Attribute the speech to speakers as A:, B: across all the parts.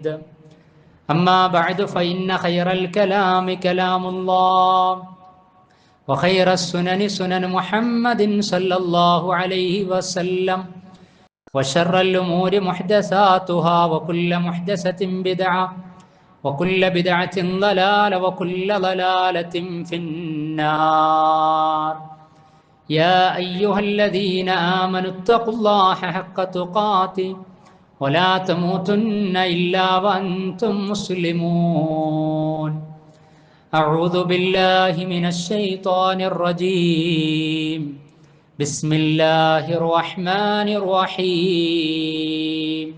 A: مجيد أما بعد فإن خير الكلام كلام الله وخير السنن سنن محمد صلى الله عليه وسلم وشر الأمور محدثاتها وكل محدثة بدعة وكل بدعة ضلالة وكل ضلالة في النار. يا أيها الذين آمنوا اتقوا الله حق تقاته ولا تموتن إلا وأنتم مسلمون. أعوذ بالله من الشيطان الرجيم. بسم الله الرحمن الرحيم.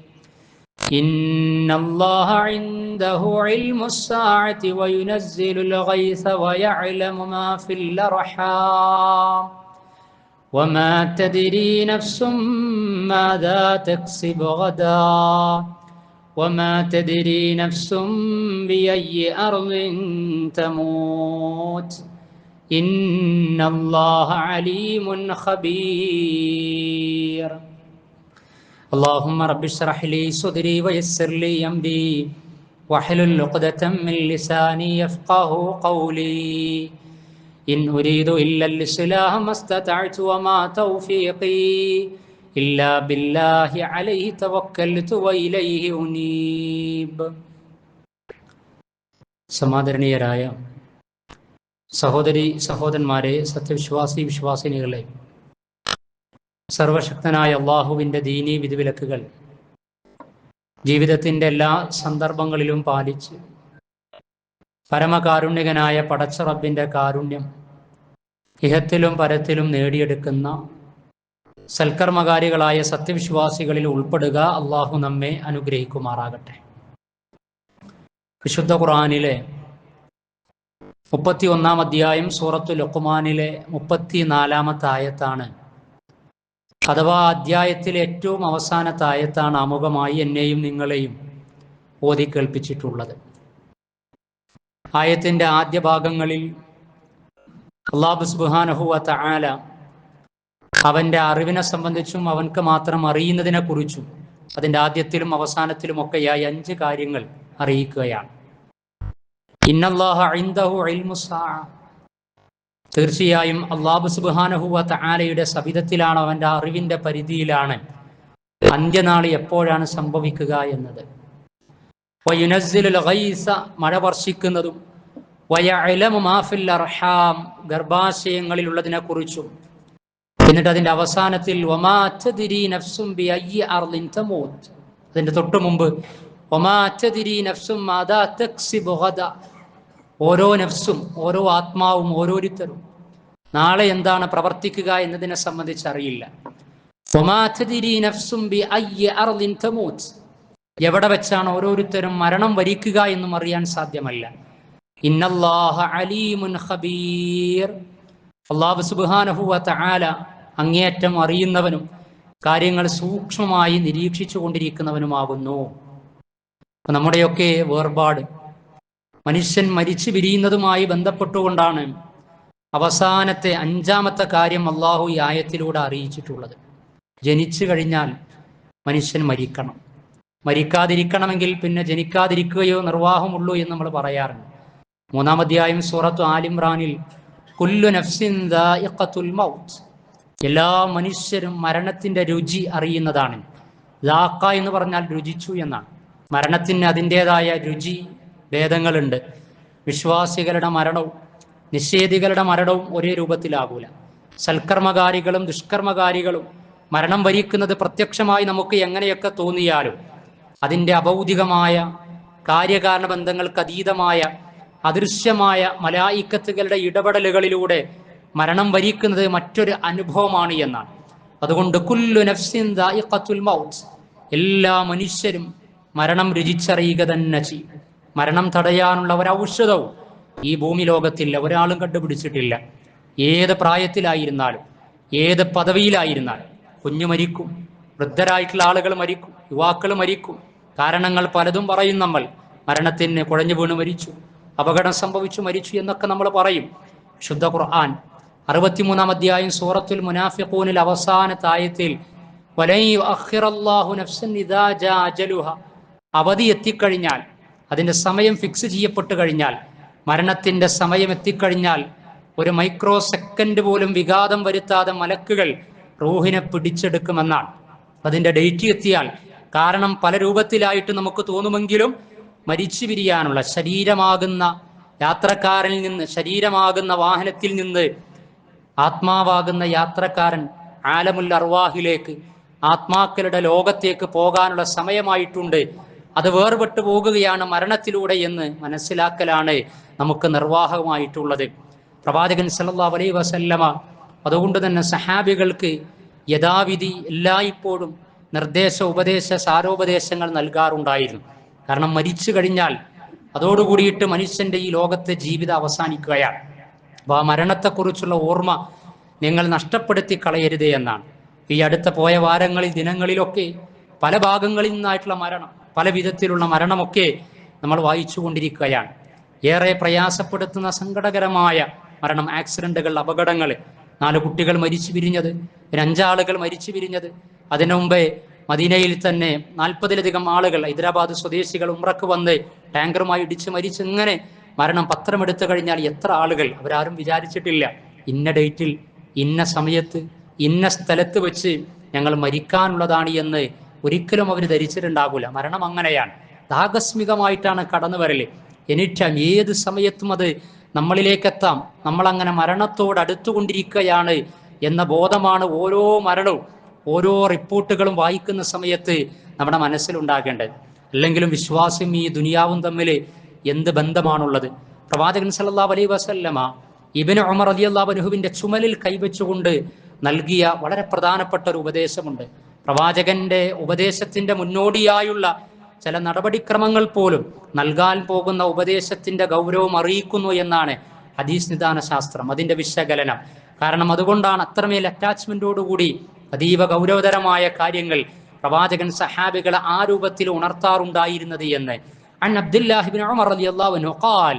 A: إن الله عنده علم الساعة وينزل الغيث ويعلم ما في الأرحام. وما تدري نفس ماذا تكسب غدا. وما تدري نفس بأي أرض تموت. إن الله عليم خبير. اللهم رب اشرح لي صدري ويسر لي أمري. واحلل عقدة من لساني يفقه قولي. إن أريد إلا الإصلاح ما استطعت وما توفيقي إلا بالله عليه توكلت وإليه أنيب സമാദരണീയരായ സഹോദരി സഹോദരന്മാരെ സത്യവിശ്വാസി വിശ്വാസിനികളെ സർവശക്തനായ അള്ളാഹുവിൻ്റെ ദീനീ വിധിവിലക്കുകൾ ജീവിതത്തിൻ്റെ എല്ലാ സന്ദർഭങ്ങളിലും പാലിച്ച് പരമകാരുണ്യകനായ പടച്ചറബിന്റെ കാരുണ്യം ഇഹത്തിലും പരത്തിലും നേടിയെടുക്കുന്ന സൽക്കർമ്മകാരികളായ സത്യവിശ്വാസികളിൽ ഉൾപ്പെടുക അള്ളാഹു നമ്മെ അനുഗ്രഹിക്കുമാറാകട്ടെ. വിശുദ്ധ ഖുറാനിലെ മുപ്പത്തി ഒന്നാം അധ്യായം സൂറത്തു ലൊക്കുമാനിലെ മുപ്പത്തി നാലാമത്തെ ആയത്താണ്. അഥവാ അധ്യായത്തിലെ ഏറ്റവും അവസാനത്തെ ആയത്താണ് ആമുഖമായി എന്നെയും നിങ്ങളെയും ഓതി കേൾപ്പിച്ചിട്ടുള്ളത് ആയത്തിന്റെ ആദ്യ ഭാഗങ്ങളിൽ അള്ളാഹു സുബാനഹുവ തആല അവന്റെ അറിവിനെ സംബന്ധിച്ചും അവൻക്ക് മാത്രം അറിയുന്നതിനെ കുറിച്ചും അതിന്റെ ആദ്യത്തിലും അവസാനത്തിലും ഒക്കെയായി അഞ്ച് കാര്യങ്ങൾ അറിയിക്കുകയാണ്. തീർച്ചയായും അള്ളാഹു സുബാനഹുവത്ത തആലയുടെ സവിധത്തിലാണ് അവന്റെ അറിവിന്റെ പരിധിയിലാണ് അന്ത്യനാൾ എപ്പോഴാണ് സംഭവിക്കുക എന്നത്. മഴ വർഷിക്കുന്നതും അർഹാം ഗർഭാശയങ്ങളിലുള്ളതിനെ കുറിച്ചും എന്നിട്ട് അതിന്റെ അവസാനത്തിൽ അതിന്റെ തൊട്ടു മുമ്പ് ഓരോ നഫ്സും ഓരോ ആത്മാവും ഓരോരുത്തരും നാളെ എന്താണ് പ്രവർത്തിക്കുക എന്നതിനെ സംബന്ധിച്ച് അറിയില്ല എവിടെ വെച്ചാണ് ഓരോരുത്തരും മരണം വരിക്കുക എന്നും അറിയാൻ സാധ്യമല്ല. അലീമുൻ ഖബീർ. അങ്ങേയറ്റം അറിയുന്നവനും കാര്യങ്ങൾ സൂക്ഷ്മമായി നിരീക്ഷിച്ചു കൊണ്ടിരിക്കുന്നവനുമാകുന്നു നമ്മുടെയൊക്കെ വേർപാട് മനുഷ്യൻ മരിച്ചു പിരിയുന്നതുമായി ബന്ധപ്പെട്ടുകൊണ്ടാണ് അവസാനത്തെ അഞ്ചാമത്തെ കാര്യം അള്ളാഹു ഈ ആയത്തിലൂടെ അറിയിച്ചിട്ടുള്ളത്. ജനിച്ചു കഴിഞ്ഞാൽ മനുഷ്യൻ മരിക്കണം. മരിക്കാതിരിക്കണമെങ്കിൽ പിന്നെ ജനിക്കാതിരിക്കുകയോ നിർവാഹമുള്ളൂ എന്ന് നമ്മൾ പറയാറുണ്ട്. മൂന്നാമധ്യായം സൂറത്ത് ആലിംറാനിൽ കുല്ലു നഫ്സിൻ മൗത്ത്. എല്ലാ മനുഷ്യരും മരണത്തിന്റെ രുചി അറിയുന്നതാണ്. ദാക്ക എന്ന് പറഞ്ഞാൽ രുചിച്ചു എന്നാണ്. മരണത്തിന് അതിന്റെതായ രുചി ഭേദങ്ങളുണ്ട്. വിശ്വാസികളുടെ മരണവും നിഷേധികളുടെ മരണവും ഒരേ രൂപത്തിലാകൂല. സൽക്കർമ്മകാരികളും ദുഷ്കർമ്മകാരികളും മരണം വരിക്കുന്നത് പ്രത്യക്ഷമായി നമുക്ക് എങ്ങനെയൊക്കെ തോന്നിയാലും അതിന്റെ അഭൗതികമായ കാര്യകാരണ ബന്ധങ്ങൾക്ക് അതീതമായ അദൃശ്യമായ മലായിക്കത്തുകളുടെ ഇടപെടലുകളിലൂടെ മരണം വരിക്കുന്നത് മറ്റൊരു അനുഭവമാണ് എന്നാണ്. അതുകൊണ്ട് കുല്ലു നഫ്സിൻ മൗത്ത്. എല്ലാ മനുഷ്യരും മരണം രുചിച്ചറിയുക തന്നെ ചെയ്യും. മരണം തടയാനുള്ള ഒരു ഔഷധവും ഈ ഭൂമി ലോകത്തില്ല ഒരാളും കണ്ടുപിടിച്ചിട്ടില്ല. ഏത് പ്രായത്തിലായിരുന്നാലും ഏത് പദവിയിലായിരുന്നാലും കുഞ്ഞു മരിക്കും വൃദ്ധരായിട്ടുള്ള ആളുകൾ മരിക്കും യുവാക്കൾ മരിക്കും കാരണങ്ങൾ പലതും പറയും നമ്മൾ. മരണത്തിന് കുഴഞ്ഞു വീണ് മരിച്ചു. അപകടം സംഭവിച്ചു മരിച്ചു എന്നൊക്കെ നമ്മൾ പറയും. ശുദ്ധ ഖുർആൻ അറുപത്തിമൂന്നാം അധ്യായം സൂറത്തുൽ മുനാഫിഖൂനിൽ അവസാന ആയത്തിൽ അവധി എത്തിക്കഴിഞ്ഞാൽ അതിന്റെ സമയം ഫിക്സ് ചെയ്യപ്പെട്ടു കഴിഞ്ഞാൽ മരണത്തിന്റെ സമയം എത്തിക്കഴിഞ്ഞാൽ ഒരു മൈക്രോ സെക്കൻഡ് പോലും വിഘാതം വരുത്താതെ മലക്കുകൾ റൂഹിനെ പിടിച്ചെടുക്കുമെന്നാണ്. അതിന്റെ ഡേറ്റ് എത്തിയാൽ കാരണം പല രൂപത്തിലായിട്ട് നമുക്ക് തോന്നുമെങ്കിലും മരിച്ചു പിരിയാനുള്ള ശരീരമാകുന്ന യാത്രക്കാരനിൽ നിന്ന് ശരീരമാകുന്ന വാഹനത്തിൽ നിന്ന് ആത്മാവാകുന്ന യാത്രക്കാരൻ ആലമുൽ അർവാഹിലേക്ക് ആത്മാക്കളുടെ ലോകത്തേക്ക് പോകാനുള്ള സമയമായിട്ടുണ്ട്. അത് വേർപെട്ടു പോകുകയാണ് മരണത്തിലൂടെ എന്ന് മനസ്സിലാക്കലാണ് നമുക്ക് നിർവാഹകമായിട്ടുള്ളത്. പ്രവാചകൻ സല്ലാ അലൈഹി വസല്ലമ അതുകൊണ്ട് തന്നെ സഹാബികൾക്ക് യഥാവിധി എല്ലായ്പ്പോഴും നിർദ്ദേശ ഉപദേശ സാരോപദേശങ്ങൾ നൽകാറുണ്ടായിരുന്നു. കാരണം മരിച്ചു കഴിഞ്ഞാൽ അതോടുകൂടിയിട്ട് മനുഷ്യന്റെ ഈ ലോകത്തെ ജീവിതം അവസാനിക്കുകയാണ്. അപ്പോൾ ആ മരണത്തെക്കുറിച്ചുള്ള ഓർമ്മ നിങ്ങൾ നഷ്ടപ്പെടുത്തി കളയരുത് എന്നാണ്. ഈ അടുത്ത പോയ വാരങ്ങളിൽ ദിനങ്ങളിലൊക്കെ പല ഭാഗങ്ങളിൽ നിന്നായിട്ടുള്ള മരണം പല വിധത്തിലുള്ള മരണമൊക്കെ നമ്മൾ വായിച്ചു കൊണ്ടിരിക്കുകയാണ് ഏറെ പ്രയാസപ്പെടുത്തുന്ന സങ്കടകരമായ മരണം ആക്സിഡന്റുകൾ അപകടങ്ങൾ നാല് കുട്ടികൾ മരിച്ചു പിരിഞ്ഞത് അഞ്ചാളുകൾ മരിച്ചു പിരിഞ്ഞത് അതിനു മുമ്പേ മദീനയിൽ തന്നെ നാൽപ്പതിലധികം ആളുകൾ ഹൈദരാബാദ് സ്വദേശികൾ ഉമ്രക്ക് വന്ന് ടാങ്കറുമായി ഇടിച്ച് മരിച്ച് ഇങ്ങനെ മരണം പത്രമെടുത്തു കഴിഞ്ഞാൽ എത്ര ആളുകൾ? അവരാരും വിചാരിച്ചിട്ടില്ല. ഇന്ന ഡേറ്റിൽ ഇന്ന സമയത്ത് ഇന്ന സ്ഥലത്ത് വെച്ച് ഞങ്ങൾ മരിക്കാനുള്ളതാണ് എന്ന് ഒരിക്കലും അവർ ധരിച്ചിട്ടുണ്ടാകില്ല മരണം അങ്ങനെയാണ്. ആകസ്മികമായിട്ടാണ് കടന്നു വരൽ എനിറ്റൈം ഏത് സമയത്തും അത് നമ്മളിലേക്ക് എത്താം നമ്മളങ്ങനെ മരണത്തോട് അടുത്തുകൊണ്ടിരിക്കുകയാണ് എന്ന ബോധമാണ് ഓരോ മരണവും ഓരോ റിപ്പോർട്ടുകളും വായിക്കുന്ന സമയത്ത് നമ്മുടെ മനസ്സിലുണ്ടാകേണ്ടത്. അല്ലെങ്കിലും വിശ്വാസം ഈ ദുനിയാവും തമ്മിൽ എന്ത് ബന്ധമാണുള്ളത്? പ്രവാചകൻ സല്ലാ അലൈഹി വസല്ലമ ഇബിന് ഉമർ റളിയല്ലാഹു അൻഹുവിന്റെ ചുമലിൽ കൈവച്ചുകൊണ്ട് നൽകിയ വളരെ പ്രധാനപ്പെട്ട ഒരു ഉപദേശമുണ്ട്. പ്രവാചകന്റെ ഉപദേശത്തിന്റെ മുന്നോടിയായുള്ള ചില നടപടിക്രമങ്ങൾ പോലും നൽകാൻ പോകുന്ന ഉപദേശത്തിന്റെ ഗൗരവം അറിയിക്കുന്നു എന്നാണ് ഹദീസ് നിദാന ശാസ്ത്രം അതിന്റെ വിശകലനം കാരണം അതുകൊണ്ടാണ് അത്രമേൽ അറ്റാച്ച്മെന്റോടുകൂടി അതീവ ഗൗരവതരമായ കാര്യങ്ങൾ പ്രവാചകൻ സഹാബികളെ ആ രൂപത്തിൽ ഉണർത്താറുണ്ടായിരുന്നത് എന്ന് عن عبد الله بن عمر رضي الله عنه قال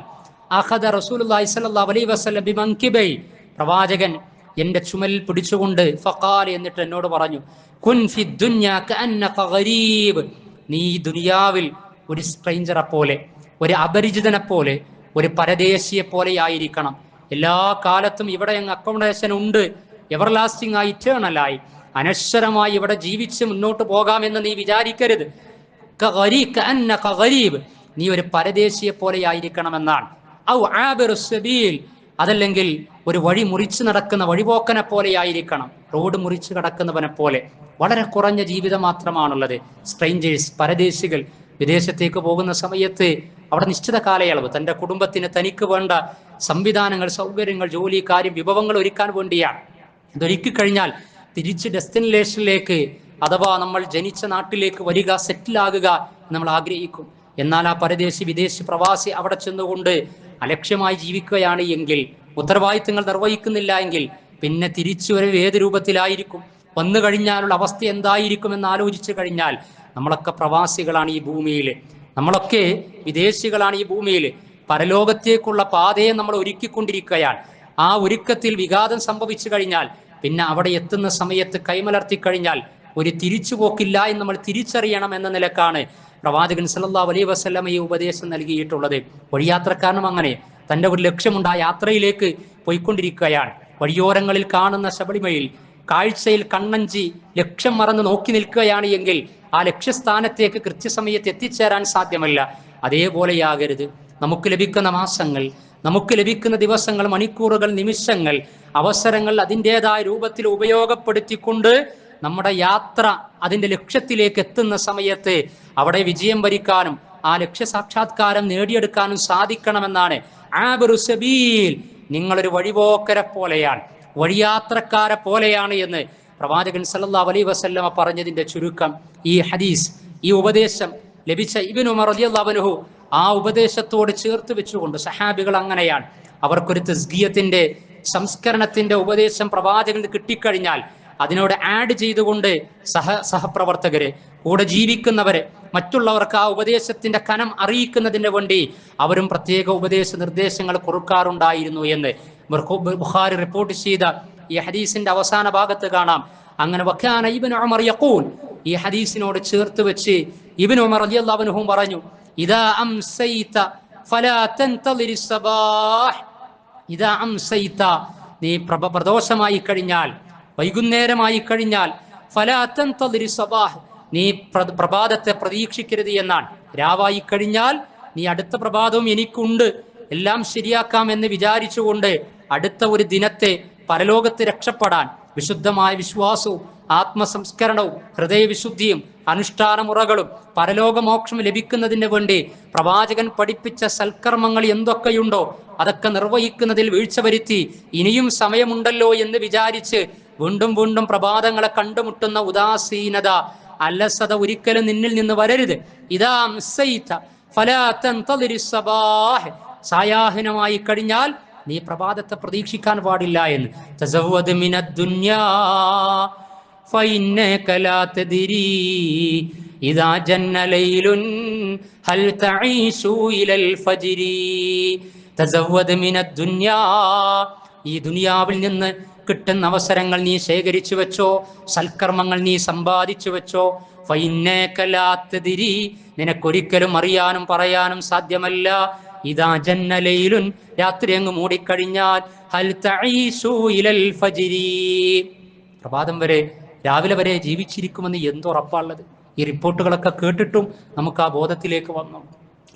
A: أخذ رسول الله صلى الله عليه وسلم بمنكبي പ്രവാചകൻ എന്റെ ചുമലിൽ പിടിച്ചുകൊണ്ട് ഫഖാൽ എന്നിട്ട് എന്നോട് പറഞ്ഞു കുൻ ഫി ദുനിയാ കഅന്നക ഗരീബ് നീ ഈ ദുനിയാവിൽ ഒരു സ്ട്രെയിഞ്ചറെ പോലെ ഒരു അപരിചിതനെ പോലെ ഒരു പരദേശിയെ പോലെ ആയിരിക്കണം എല്ലാ കാലത്തും ഇവിടെ അങ്ങ് അക്കോമഡേഷൻ ഉണ്ട്. എവർ ലാസ്റ്റിംഗ് ആയി ഇറ്റേണൽ ആയി. അനശ്വരമായി ഇവിടെ ജീവിച്ച് മുന്നോട്ട് പോകാമെന്ന് നീ വിചാരിക്കരുത്. നീ ഒരു പരദേശിയെ പോലെ ആയിരിക്കണമെന്നാണ് ഔ ആബിർ സബീൽ. അതല്ലെങ്കിൽ ഒരു വഴി മുറിച്ച് നടക്കുന്ന വഴിപോക്കനെ പോലെയായിരിക്കണം. റോഡ് മുറിച്ച് കടക്കുന്നവനെ പോലെ. വളരെ കുറഞ്ഞ ജീവിതം മാത്രമാണുള്ളത്. സ്ട്രെയിഞ്ചേഴ്സ് പരദേശികൾ വിദേശത്തേക്ക് പോകുന്ന സമയത്ത് അവിടെ നിശ്ചിത കാലയളവ്. തന്റെ കുടുംബത്തിന് തനിക്ക് വേണ്ട സംവിധാനങ്ങൾ സൗകര്യങ്ങൾ ജോലി കാര്യം വിഭവങ്ങൾ ഒരുക്കാൻ വേണ്ടിയാണ്. ഇതൊരുക്കി കഴിഞ്ഞാൽ തിരിച്ച് ഡെസ്റ്റിനേഷനിലേക്ക് അഥവാ നമ്മൾ ജനിച്ച നാട്ടിലേക്ക് വരിക സെറ്റിലാകുക നമ്മൾ ആഗ്രഹിക്കും. എന്നാൽ ആ പരദേശി വിദേശി പ്രവാസി അവിടെ ചെന്നുകൊണ്ട് അലക്ഷ്യമായി ജീവിക്കുകയാണ് എങ്കിൽ ഉത്തരവാദിത്തങ്ങൾ നിർവഹിക്കുന്നില്ല എങ്കിൽ പിന്നെ തിരിച്ചു വരവ് ഏത് രൂപത്തിലായിരിക്കും? വന്നു കഴിഞ്ഞാലുള്ള അവസ്ഥ എന്തായിരിക്കും എന്ന് ആലോചിച്ചു കഴിഞ്ഞാൽ നമ്മളൊക്കെ പ്രവാസികളാണ് ഈ ഭൂമിയിൽ. നമ്മളൊക്കെ വിദേശികളാണ് ഈ ഭൂമിയിൽ. പരലോകത്തേക്കുള്ള പാതയെ നമ്മൾ ഒരുക്കിക്കൊണ്ടിരിക്കുകയാണ്. ആ ഒരുക്കത്തിൽ വിഘാതം സംഭവിച്ചു കഴിഞ്ഞാൽ പിന്നെ അവിടെ എത്തുന്ന സമയത്ത് കൈമലർത്തി കഴിഞ്ഞാൽ ഒരു തിരിച്ചുപോക്കില്ല എന്ന് നമ്മൾ തിരിച്ചറിയണം എന്ന നിലക്കാണ് പ്രവാചകൻ സല്ലല്ലാഹു അലൈഹി വസ്ലമ ഈ ഉപദേശം നൽകിയിട്ടുള്ളത്. വഴിയാത്രക്കാരനും അങ്ങനെ. തന്റെ ഒരു ലക്ഷ്യമുണ്ട് ആ യാത്രയിലേക്ക് പോയിക്കൊണ്ടിരിക്കുകയാണ്. വഴിയോരങ്ങളിൽ കാണുന്ന ശബരിമയിൽ കാഴ്ചയിൽ കണ്ണഞ്ചി ലക്ഷ്യം മറന്ന് നോക്കി നിൽക്കുകയാണ് എങ്കിൽ ആ ലക്ഷ്യസ്ഥാനത്തേക്ക് കൃത്യസമയത്ത് എത്തിച്ചേരാൻ സാധ്യമല്ല. അതേപോലെയാകരുത്. നമുക്ക് ലഭിക്കുന്ന മാസങ്ങൾ നമുക്ക് ലഭിക്കുന്ന ദിവസങ്ങൾ മണിക്കൂറുകൾ നിമിഷങ്ങൾ അവസരങ്ങൾ അതിന്റെതായ രൂപത്തിൽ ഉപയോഗപ്പെടുത്തിക്കൊണ്ട് നമ്മുടെ യാത്ര അതിന്റെ ലക്ഷ്യത്തിലേക്ക് എത്തുന്ന സമയത്ത് അവിടെ വിജയം വരിക്കാനും ആ ലക്ഷ്യ സാക്ഷാത്കാരം നേടിയെടുക്കാനും സാധിക്കണമെന്നാണ് സബീൽ നിങ്ങളൊരു വഴിപോക്കരെ പോലെയാണ് വഴിയാത്രക്കാരെ പോലെയാണ് എന്ന് പ്രവാചകൻ സല്ലല്ലാഹു അലൈഹി വസല്ലമ പറഞ്ഞതിന്റെ ചുരുക്കം ഈ ഹദീസ് ഈ ഉപദേശം ലഭിച്ച ഇബ്നു ഉമർ അൻഹു ആ ഉപദേശത്തോട് ചേർത്ത് വെച്ചുകൊണ്ട് സഹാബികൾ അങ്ങനെയാണ്. അവർക്കൊരു തസ്ഗീയത്തിന്റെ സംസ്കരണത്തിന്റെ ഉപദേശം പ്രവാചകന് കിട്ടിക്കഴിഞ്ഞാൽ അതിനോട് ആഡ് ചെയ്തുകൊണ്ട് സഹ സഹപ്രവർത്തകരെ കൂടെ ജീവിക്കുന്നവരെ മറ്റുള്ളവർക്ക് ആ ഉപദേശത്തിന്റെ കനം അറിയിക്കുന്നതിന് വേണ്ടി അവരും പ്രത്യേക ഉപദേശ നിർദ്ദേശങ്ങൾ കൊടുക്കാറുണ്ടായിരുന്നു എന്ന് ബുഖാരി റിപ്പോർട്ട് ചെയ്ത ഈ ഹദീസിന്റെ അവസാന ഭാഗത്ത് കാണാം. അങ്ങനെ വക്കാന ഇബ്നു ഉമർ യഖൂൽ ഈ ഹദീസിനോട് ചേർത്ത് വെച്ച് ഇബിൻ ഉമർ റളിയല്ലാഹുവിനും പറഞ്ഞു ഇദാ അംസൈത ഫലാ തൻതളിരി സബാഹ്. ഇതാ അംസൈത നീ പ്രദോഷമായി കഴിഞ്ഞാൽ വൈകുന്നേരമായി കഴിഞ്ഞാൽ ഫലാത്തൻ സബാഹ്. നീ പ്ര- പ്രഭാതത്തെ പ്രതീക്ഷിക്കരുത് എന്നാണ്. രാവായി കഴിഞ്ഞാൽ നീ അടുത്ത പ്രഭാതവും എനിക്കുണ്ട്. എല്ലാം ശരിയാക്കാം എന്ന് വിചാരിച്ചുകൊണ്ട് അടുത്ത ഒരു ദിനത്തെ പരലോകത്ത് രക്ഷപ്പെടാൻ വിശുദ്ധമായ വിശ്വാസവും ആത്മസംസ്കരണവും ഹൃദയവിശുദ്ധിയും അനുഷ്ഠാനമുറകളും പരലോകമോക്ഷം ലഭിക്കുന്നതിന് വേണ്ടി പ്രവാചകൻ പഠിപ്പിച്ച സൽക്കർമ്മങ്ങൾ എന്തൊക്കെയുണ്ടോ അതൊക്കെ നിർവഹിക്കുന്നതിൽ വീഴ്ച വരുത്തി ഇനിയും സമയമുണ്ടല്ലോ എന്ന് വിചാരിച്ച് വീണ്ടും വീണ്ടും പ്രഭാതങ്ങളെ കണ്ടുമുട്ടുന്ന ഉദാസീനത അലസത ഒരിക്കലും നിന്നിൽ നിന്ന് വരരുത്. ഇതാം സായാഹനമായി കഴിഞ്ഞാൽ നീ പ്രഭാതത്തെ പ്രതീക്ഷിക്കാൻ പാടില്ല എന്ന്. ഈ ദുനിയാവിൽ നിന്ന് കിട്ടുന്ന അവസരങ്ങൾ നീ ശേഖരിച്ചു വെച്ചോ സൽക്കർമ്മങ്ങൾ നീ സമ്പാദിച്ചു വെച്ചോ. ഫൈന്നേക്കലാത്തതിരി നിനക്കൊരിക്കലും അറിയാനും പറയാനും സാധ്യമല്ല. ഇതാ ജന്നലയിലുൻ രാത്രി അങ്ങ് മൂടിക്കഴിഞ്ഞാൽ ഹൽ ഇലൽ പ്രഭാതം വരെ രാവിലെ വരെ ജീവിച്ചിരിക്കുമെന്ന് എന്തുറപ്പാണുള്ളത് ഈ റിപ്പോർട്ടുകളൊക്കെ കേട്ടിട്ടും നമുക്ക് ആ ബോധത്തിലേക്ക് വന്നു.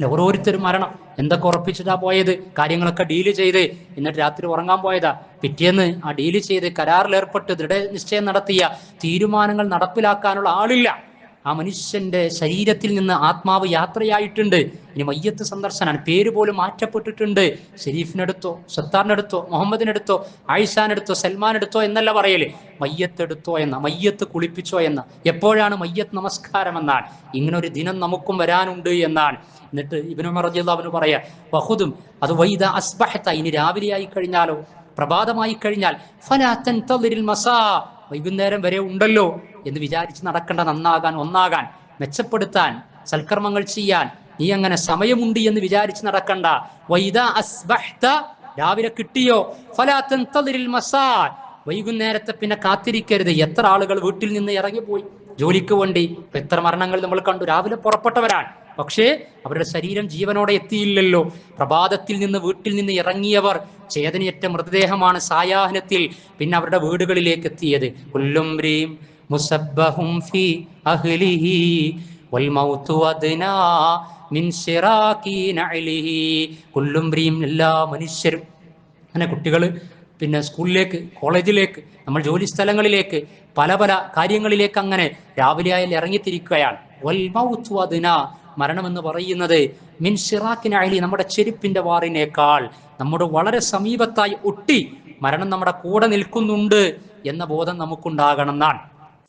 A: ഓരോരുത്തരും മരണം. എന്തൊക്കെ ഉറപ്പിച്ചിട്ടാ പോയത്? കാര്യങ്ങളൊക്കെ ഡീൽ ചെയ്ത്. എന്നിട്ട് രാത്രി ഉറങ്ങാൻ പോയതാ. പിറ്റേന്ന് ആ ഡീൽ ചെയ്ത് കരാറിൽ ഏർപ്പെട്ട് ദൃഢനിശ്ചയം നടത്തിയ തീരുമാനങ്ങൾ നടപ്പിലാക്കാനുള്ള ആളില്ല. ആ മനുഷ്യന്റെ ശരീരത്തിൽ നിന്ന് ആത്മാവ് യാത്രയായിട്ടുണ്ട്. ഇനി മയ്യത്ത് സന്ദർശനാണ്. പേര് പോലും മാറ്റപ്പെട്ടിട്ടുണ്ട്. ഷെരീഫിനെടുത്തോ സത്താറിനെടുത്തോ മുഹമ്മദിനെടുത്തോ ആയിഷാനെടുത്തോ സൽമാനെടുത്തോ എന്നല്ല പറയൽ. മയ്യത്തെടുത്തോ എന്ന മയ്യത്ത് കുളിപ്പിച്ചോ എന്ന. എപ്പോഴാണ് മയ്യത്ത് നമസ്കാരം എന്നാണ് ഇങ്ങനെ ഒരു ദിനം നമുക്കും വരാനുണ്ട് എന്നാണ്. എന്നിട്ട് ഇബിനു റജിയല്ലാവിന് പറയാ ബഹുദും അത് വൈദ അസ്ബഹത്ത ഇനി രാവിലെ ആയി കഴിഞ്ഞാലോ? പ്രഭാതമായി കഴിഞ്ഞാൽ ഫലാത്തൻ തളിരിൽ മസാ. വൈകുന്നേരം വരെ ഉണ്ടല്ലോ. എന്ന് വിചാരിച്ച് നടക്കേണ്ട നന്നാകാൻ ഒന്നാകാൻ മെച്ചപ്പെടുത്താൻ സൽക്കർമ്മങ്ങൾ ചെയ്യാൻ നീ അങ്ങനെ സമയമുണ്ട് എന്ന് വിചാരിച്ച് നടക്കണ്ട. വൈദ അസ്ബഹ്ത രാവിലെ കിട്ടിയോ? ഫലാത്തൻ തളിരിൽ മസാ വൈകുന്നേരത്തെ പിന്നെ കാത്തിരിക്കരുത്. എത്ര ആളുകൾ വീട്ടിൽ നിന്ന് ഇറങ്ങിപ്പോയി? ജോലിക്ക് വേണ്ടി. എത്ര മരണങ്ങൾ നമ്മൾ കണ്ടു. രാവിലെ പുറപ്പെട്ടവരാണ്. പക്ഷേ അവരുടെ ശരീരം ജീവനോടെ എത്തിയില്ലല്ലോ. പ്രഭാതത്തിൽ നിന്ന് വീട്ടിൽ നിന്ന് ഇറങ്ങിയവർ ചേതനയറ്റ മൃതദേഹമാണ് സായാഹ്നത്തിൽ പിന്നെ അവരുടെ വീടുകളിലേക്ക് എത്തിയത്. കുല്ലും മുസബ്ബഹും ഫി അഹ്ലിഹി വൽ മൗതു അദ്നാ മിൻ ശിറാകി നഅലിഹി. കുല്ലും റീം എല്ലാ മനുഷ്യരും. അങ്ങനെ കുട്ടികൾ പിന്നെ സ്കൂളിലേക്ക് കോളേജിലേക്ക് നമ്മൾ ജോലി സ്ഥലങ്ങളിലേക്ക് പല പല കാര്യങ്ങളിലേക്ക് അങ്ങനെ രാവിലെ ആയാൽ ഇറങ്ങിത്തിരിക്കുകയാണ്. വൽ മൗതു അദ്നാ മരണമെന്ന് പറയുന്നത് മിൻ ഷിറാക്കിനഴലി നമ്മുടെ ചെരുപ്പിന്റെ വാറിനേക്കാൾ നമ്മുടെ വളരെ സമീപത്തായി ഒട്ടി മരണം നമ്മുടെ കൂടെ നിൽക്കുന്നുണ്ട് എന്ന ബോധം നമുക്കുണ്ടാകണം എന്നാണ്.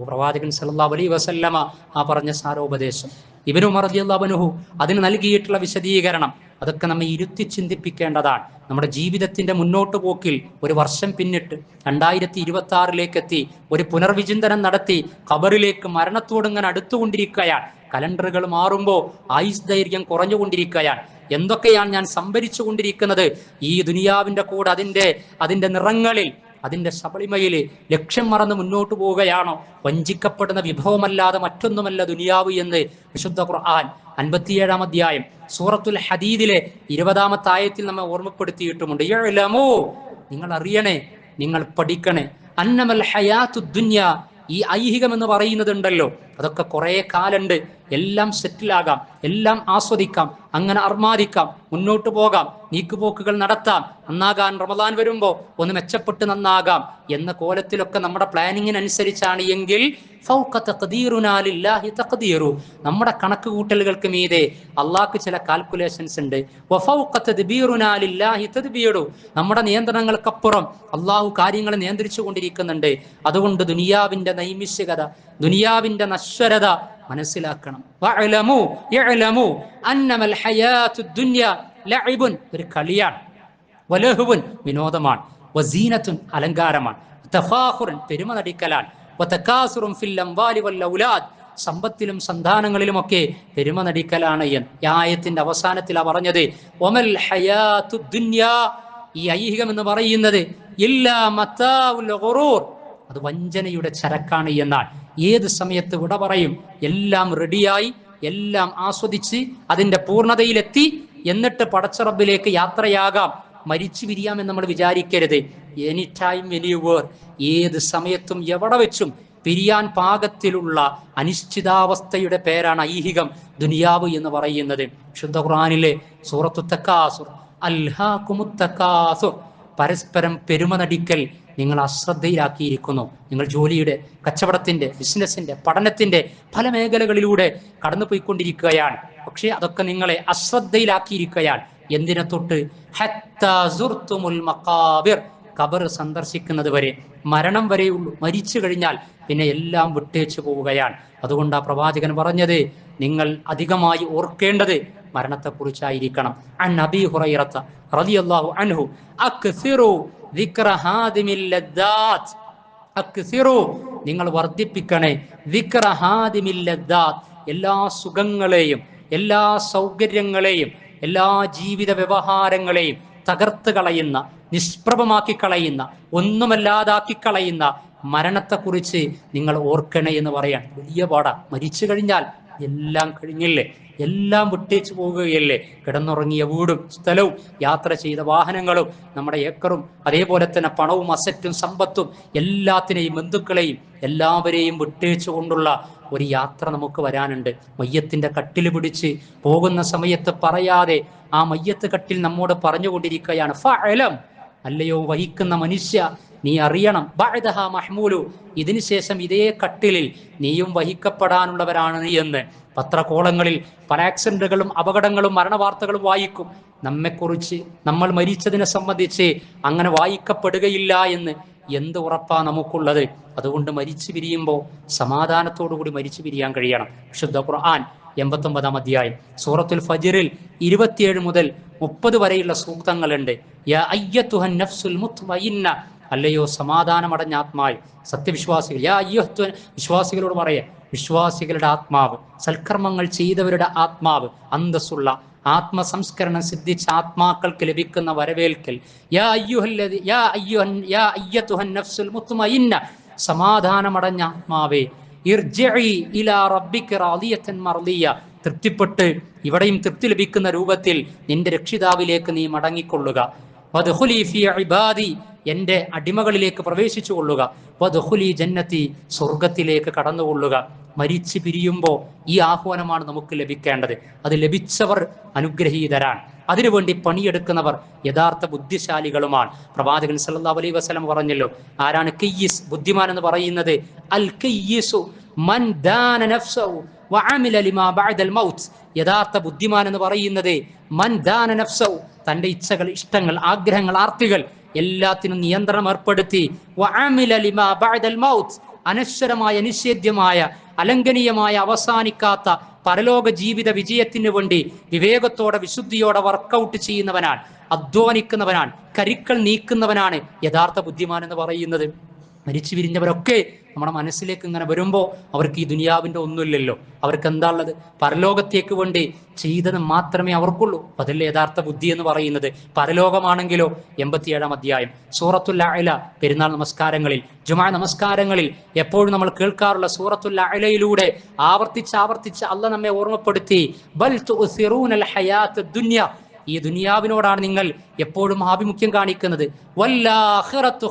A: പ്രവാചകൻ സല്ലല്ലാഹു അലൈഹി വസല്ലമ ആ പറഞ്ഞ സാരോപദേശം. ഇബ്നു ഉമർ അൻഹു അതിന് നൽകിയിട്ടുള്ള വിശദീകരണം അതൊക്കെ നമ്മെ ഇരുത്തി ചിന്തിപ്പിക്കേണ്ടതാണ്. നമ്മുടെ ജീവിതത്തിന്റെ മുന്നോട്ട് പോക്കിൽ ഒരു വർഷം പിന്നിട്ട് രണ്ടായിരത്തി ഇരുപത്തി ആറിലേക്ക് എത്തി ഒരു പുനർവിചിന്തനം നടത്തി ഖബറിലേക്ക് മരണത്തോടിങ്ങനെ അടുത്തുകൊണ്ടിരിക്കുകയാണ്. കലണ്ടറുകൾ മാറുമ്പോൾ ആയുസ് ദൈർഘ്യം കുറഞ്ഞുകൊണ്ടിരിക്കുകയാണ്. എന്തൊക്കെയാണ് ഞാൻ സംഭരിച്ചു കൊണ്ടിരിക്കുന്നത് ഈ ദുനിയാവിന്റെ കൂടെ അതിന്റെ അതിന്റെ നിറങ്ങളിൽ അതിന്റെ സബളിമയിൽ ലക്ഷ്യം മറന്ന് മുന്നോട്ട് പോവുകയാണോ? വഞ്ചിക്കപ്പെടുന്ന വിഭവമല്ലാതെ മറ്റൊന്നുമല്ല ദുനിയാവ് എന്ന് വിശുദ്ധ ഖുർആൻ അൻപത്തിയേഴാം അധ്യായം സൂറത്തുൽ ഹദീദിലെ ഇരുപതാമത്തെ ആയത്തിൽ നമ്മെ ഓർമ്മപ്പെടുത്തിയിട്ടുമുണ്ട്. ഇഴലമോ നിങ്ങൾ അറിയണേ നിങ്ങൾ പഠിക്കണേ. അന്നമൽ ഹയാത്തു ദുന്യ ഈ ഐഹികം എന്ന് പറയുന്നതുണ്ടല്ലോ. അതൊക്കെ കുറേ കാലുണ്ട്. എല്ലാം സെറ്റിലാകാം എല്ലാം ആസ്വദിക്കാം അങ്ങനെ അർമാദിക്കാം മുന്നോട്ട് പോകാം നീക്കുപോക്കുകൾ നടത്താം നന്നാകാൻ റമദാൻ വരുമ്പോൾ ഒന്ന് മെച്ചപ്പെട്ട് നന്നാകാം എന്ന കോലത്തിലൊക്കെ നമ്മുടെ പ്ലാനിങ്ങിനനുസരിച്ചാണ് എങ്കിൽ. നമ്മുടെ കണക്ക് കൂട്ടലുകൾക്ക് മീതെ അള്ളാഹ്ക്ക് ചില കാൽക്കുലേഷൻസ് ഉണ്ട്. നമ്മുടെ നിയന്ത്രണങ്ങൾക്കപ്പുറം അള്ളാഹു കാര്യങ്ങൾ നിയന്ത്രിച്ചു കൊണ്ടിരിക്കുന്നുണ്ട് അതുകൊണ്ട് ദുനിയാവിന്റെ നൈമിഷികത ദുനിയാവിന്റെ നശ്വരത മനസ്സിലാക്കണം. ഒരു കളിയാണ്. വലഹുവൻ വിനോദമാണ്. വസീനത്തുൻ അലങ്കാരമാണ്. തഫാഖുറൻ പെരുമ ഔലാദ് സമ്പത്തിലും സന്താനങ്ങളിലുമൊക്കെ പെരുമ നടിക്കലാണ് എന്ന്. ആയത്തിന്റെ അവസാനത്തിലാ പറഞ്ഞത് ഒമൽ ഹയാത്തു ദുന്യ ഈ ഐഹികം എന്ന് പറയുന്നത് ഇല്ലാ മത്താഉൽ ഗുറൂർ അത് വഞ്ചനയുടെ ചരക്കാണ് എന്നാൽ ഏത് സമയത്ത് വിട പറയും? എല്ലാം റെഡിയായി എല്ലാം ആസ്വദിച്ച് അതിന്റെ പൂർണതയിലെത്തി എന്നിട്ട് പടച്ചറബിലേക്ക് യാത്രയാകാം. മരിച്ചു പിരിയാമെന്ന് നമ്മൾ വിചാരിക്കരുത്. എനി ടൈം എനി വേർ ഏത് സമയത്തും എവിടെ വെച്ചും പിരിയാൻ പാകത്തിലുള്ള അനിശ്ചിതാവസ്ഥയുടെ പേരാണ് ഐഹികം ദുനിയാവ് എന്ന് പറയുന്നത്. ശുദ്ധ ഖുറാനിലെ സൂറത്തു തക്കാസുർ അൽഹാകുമുത്തക്കാസുർ പരസ്പരം പെരുമ നടിക്കൽ നിങ്ങൾ അശ്രദ്ധയിലാക്കിയിരിക്കുന്നു. നിങ്ങൾ ജോലിയുടെ കച്ചവടത്തിന്റെ ബിസിനസിന്റെ പഠനത്തിന്റെ പല മേഖലകളിലൂടെ കടന്നു പോയിക്കൊണ്ടിരിക്കുകയാണ് പക്ഷേ അതൊക്കെ നിങ്ങളെ അശ്രദ്ധയിലാക്കിയിരിക്കുകയാണ്. എന്തിനെ തൊട്ട്? ഖബർ സന്ദർശിക്കുന്നത് വരെ മരണം വരെയുള്ളൂ. മരിച്ചു കഴിഞ്ഞാൽ പിന്നെ എല്ലാം വിട്ടേച്ചു പോവുകയാണ്. അതുകൊണ്ട് ആ പ്രവാചകൻ പറഞ്ഞത് നിങ്ങൾ അധികമായി ഓർക്കേണ്ടത് മരണത്തെക്കുറിച്ചായിരിക്കണം. അൻ നബി ഹുറൈറത്ത റളിയല്ലാഹു അൻഹു അക്സിറു ദിക്ര ഹാദിമിൽ ലദ്ദാത്ത് അക്സിറു നിങ്ങൾ വർദ്ധിപ്പിക്കണേ ദിക്ര ഹാദിമിൽ ലദ്ദാത്ത് എല്ലാ സുഖങ്ങളെയും എല്ലാ സൗകര്യങ്ങളെയും എല്ലാ ജീവിത വ്യവഹാരങ്ങളെയും തകർത്ത് കളയുന്ന നിഷ്പ്രഭമാക്കി കളയുന്ന ഒന്നുമല്ലാതാക്കി കളയുന്ന മരണത്തെക്കുറിച്ച് നിങ്ങൾ ഓർക്കണേ എന്ന് പറയാൻ. വലിയ പാടാ. മരിച്ചു കഴിഞ്ഞാൽ എല്ലാം കഴിഞ്ഞില്ലേ? എല്ലാം വിട്ടേച്ചു പോകുകയല്ലേ കിടന്നുറങ്ങിയ വീടും സ്ഥലവും യാത്ര ചെയ്ത വാഹനങ്ങളും നമ്മുടെ ഏക്കറും അതേപോലെ തന്നെ പണവും അസറ്റും സമ്പത്തും എല്ലാത്തിനെയും ബന്ധുക്കളെയും എല്ലാവരെയും വിട്ടേച്ചു കൊണ്ടുള്ള ഒരു യാത്ര നമുക്ക് വരാനുണ്ട്. മയ്യത്തിന്റെ കട്ടിൽ പിടിച്ച് പോകുന്ന സമയത്ത് പറയാതെ ആ മയ്യത്ത് കട്ടിൽ നമ്മോട് പറഞ്ഞുകൊണ്ടിരിക്കുകയാണ് ഫഅലം. അല്ലയോ വഹിക്കുന്ന മനുഷ്യ നീ അറിയണം. ബഅദഹ മഹ്മൂലു. ഇതിനുശേഷം ഇതേ കട്ടിലിൽ നീയും വഹിക്കപ്പെടാനുള്ളവരാണ് എന്ന്. പത്രകോളങ്ങളിൽ പല ആക്സിഡന്റുകളും അപകടങ്ങളും മരണവാർത്തകളും വായിക്കും. നമ്മെക്കുറിച്ച് നമ്മൾ മരിച്ചതിനെ സംബന്ധിച്ച് അങ്ങനെ വായിക്കപ്പെടുകയില്ല എന്ന് എന്ത് ഉറപ്പാ നമുക്കുള്ളത്? അതുകൊണ്ട് മരിച്ചു പിരിയുമ്പോൾ സമാധാനത്തോടു കൂടി മരിച്ചു പിരിയാൻ കഴിയണം. വിശുദ്ധ ഖുർആൻ എൺപത്തൊമ്പതാം അധ്യായം. സൂറത്തുൽ ഫജിറിൽ ഇരുപത്തിയേഴ് മുതൽ മുപ്പത് വരെയുള്ള സൂക്തങ്ങളുണ്ട്. അല്ലയോ സമാധാനമടഞ്ഞ ആത്മാവ് സത്യവിശ്വാസികൾ യാ അയ്യത്വ വിശ്വാസികളോട് പറയേ. വിശ്വാസികളുടെ ആത്മാവ് സൽക്കർമ്മങ്ങൾ ചെയ്തവരുടെ ആത്മാവ് അന്തസ്സുള്ള ആത്മസംസ്കരണം സിദ്ധിച്ച ആത്മാക്കൾക്ക് ലഭിക്കുന്ന വരവേൽക്കൽ. യാ യാ യാ സമാധാനമടഞ്ഞ ആത്മാവേ ഇലാ തൃപ്തിപ്പെട്ട് ഇവിടെയും തൃപ്തി ലഭിക്കുന്ന രൂപത്തിൽ നിന്റെ രക്ഷിതാവിലേക്ക് നീ മടങ്ങിക്കൊള്ളുക. ഇബാദി എന്റെ അടിമകളിലേക്ക് പ്രവേശിച്ചു കൊള്ളുക. വധുഹുലി ജന്നത്തി സ്വർഗത്തിലേക്ക് കടന്നുകൊള്ളുക മരിച്ചു പിരിയുമ്പോൾ ഈ ആഹ്വാനമാണ് നമുക്ക് ലഭിക്കേണ്ടത്. അത് ലഭിച്ചവർ അനുഗ്രഹീതരാണ്. അതിനുവേണ്ടി പണിയെടുക്കുന്നവർ യഥാർത്ഥ ബുദ്ധിശാലികളുമാണ്. പ്രവാചകൻ സല്ലല്ലാഹു അലൈഹി വസല്ലം പറഞ്ഞല്ലോ ആരാണ് കയ്യിസ്? ബുദ്ധിമാൻ എന്ന് പറയുന്നത് അൽ കയ്യിസു മൻ ദാന നഫ്സഹു. മൗത്ത്. യഥാർത്ഥ ബുദ്ധിമാൻ എന്ന് പറയുന്നത് മൻ ദാന നഫ്സൗ തന്റെ ഇച്ഛകൾ ഇഷ്ടങ്ങൾ ആഗ്രഹങ്ങൾ ആർത്തികൾ എല്ലാത്തിനും നിയന്ത്രണം ഏർപ്പെടുത്തി. മൗത്ത് അനശ്വരമായ നിഷേധ്യമായ അലംഘനീയമായ അവസാനിക്കാത്ത പരലോക ജീവിത വിജയത്തിന് വേണ്ടി വിവേകത്തോടെ വിശുദ്ധിയോടെ വർക്കൗട്ട് ചെയ്യുന്നവനാണ് അധ്വാനിക്കുന്നവനാണ് കരുക്കൾ നീക്കുന്നവനാണ് യഥാർത്ഥ ബുദ്ധിമാൻ എന്ന് പറയുന്നത്. മരിച്ചു വിരിഞ്ഞവരൊക്കെ നമ്മുടെ മനസ്സിലേക്ക് ഇങ്ങനെ വരുമ്പോൾ അവർക്ക് ഈ ദുനിയാവിന്റെ ഒന്നുമില്ലല്ലോ. അവർക്ക് എന്താ ഉള്ളത് പരലോകത്തേക്ക് വേണ്ടി ചെയ്തത് മാത്രമേ അവർക്കുള്ളൂ. അതല്ലേ യഥാർത്ഥ ബുദ്ധി എന്ന് പറയുന്നത്? പരലോകമാണെങ്കിലോ? എൺപത്തിയേഴാം അധ്യായം. സൂറത്തുൽ അഅല പെരുന്നാൾ നമസ്കാരങ്ങളിൽ. ജുമാ നമസ്കാരങ്ങളിൽ എപ്പോഴും നമ്മൾ കേൾക്കാറുള്ള സൂറത്തുൽ അയലയിലൂടെ ആവർത്തിച്ച് ആവർത്തിച്ച് അല്ല നമ്മെ ഓർമ്മപ്പെടുത്തി ബൽ ദുനിയ. ഈ ദുനിയാവിനോടാണ് നിങ്ങൾ എപ്പോഴും ആഭിമുഖ്യം കാണിക്കുന്നത്. വല്ലാഹിറത്തു.